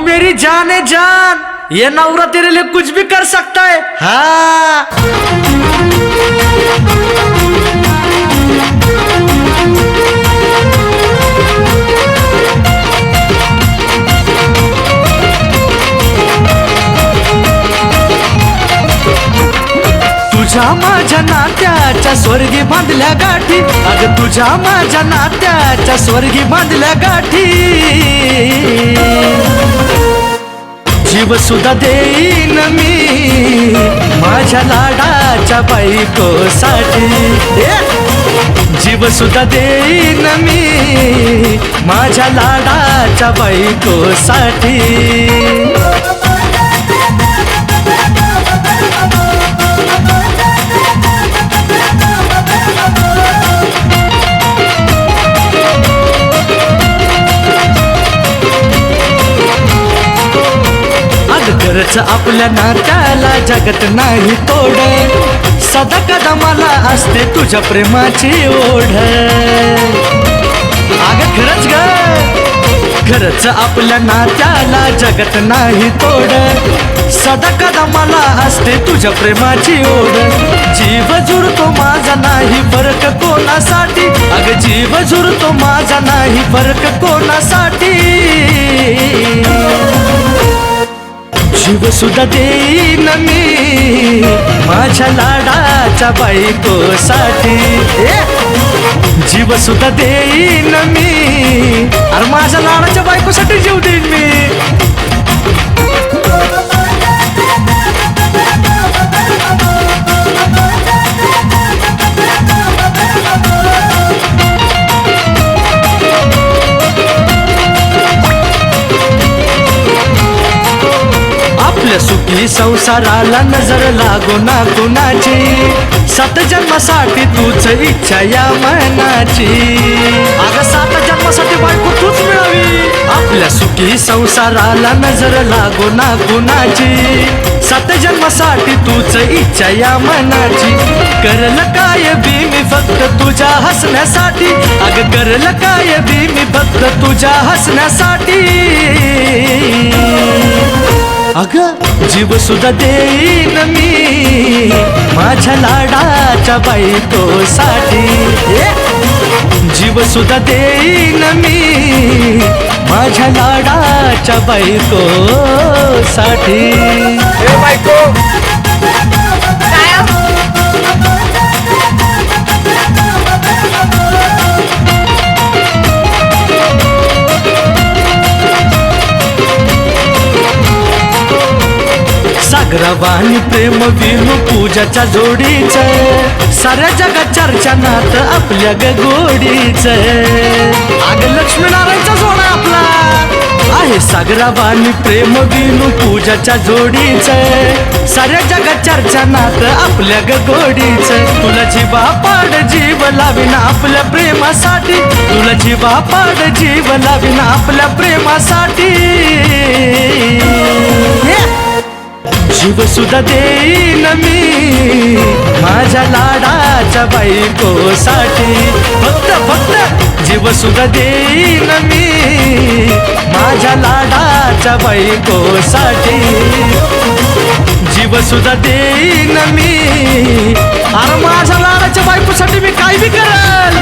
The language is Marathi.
मेरी जान है जान। ये नवरा तेरे लिए कुछ भी कर सकता है। हाँ। तुझ्या माझ्या नात्याच्या स्वर्गी बांधल्या गाठी. अग तुझ्या माझ्या नात्याच्या स्वर्गी बांधल्या गाठी. जीव सुद्धा देईन मी. माझ्या लाडाच्या बायकोसाठी. जीव सुद्धा देईन मी. माझ्या लाडाच्या बायकोसाठी. खरंच आपल्या नात्याला जगत नाही तोड. सदा कदमाला असते तुझ्या प्रेमाची ओढ. अग खरंच ग खरंच आपल्या नात्याला जगत नाही तोड. सदा कदमाला असते तुझ्या प्रेमाची ओढ. जीव जुरतो माझा नाही फरक कोणासाठी? अग जीव जुरतो माझा नाही फरक कोणासाठी? जीव सुद्धा देईन मी. माझ्या लाडाच्या बायकोसाठी. ए! जीव सुद्धा देईन मी. अरे माझ्या लाडाच्या बायकोसाठी जीव देईन मी. आपल्या संसाराला नजर लागो ना कुणाची? सात जन्मासाठी तूच इच्छा या मनाची. अगं सात जन्मासाठी बायको तूच मिळावी. आपल्या सुखी संसाराला नजर लागो ना कुणाची? सात जन्मासाठी तूच इच्छा या मनाची. करल काय बी मी फक्त तुझ्या हसण्यासाठी? अगं करल काय बी मी फक्त तुझ्या हसण्यासाठी? अग जीव सुद्धा देईन मी. माझ्या लाडाच्या बायकोसाठी. जीव सुद्धा देईन मी. माझ्या लाडाच्या बायकोसाठी. बायको! सागरवाणी प्रेम विनु पूजाच्या जोडीच साऱ्या जगात चर्चा नात आपल्या ग गोडीच आग लक्ष्मीनारायणचा जोडा आपला. आहे सागरावानी प्रेम विनु पूजाच्या जोडीच साऱ्या जगात चर्चा नात आपल्या ग गोडीच तुला जीवा पाड जीव लाविना आपल्या प्रेमासाठी. तुला जीवा पाड जीव लाविना आपल्या प्रेमासाठी. Yeah! जीव सुद्धा देईन मी. माझ्या लाडाच्या बायकोसाठी फक्त फक्त जीव सुद्धा देईन मी. माझ्या लाडाच्या बायकोसाठी जीव सुद्धा देईन मी. अरे माझ्या लाडाच्या बायकोसाठी मी काय बी करल?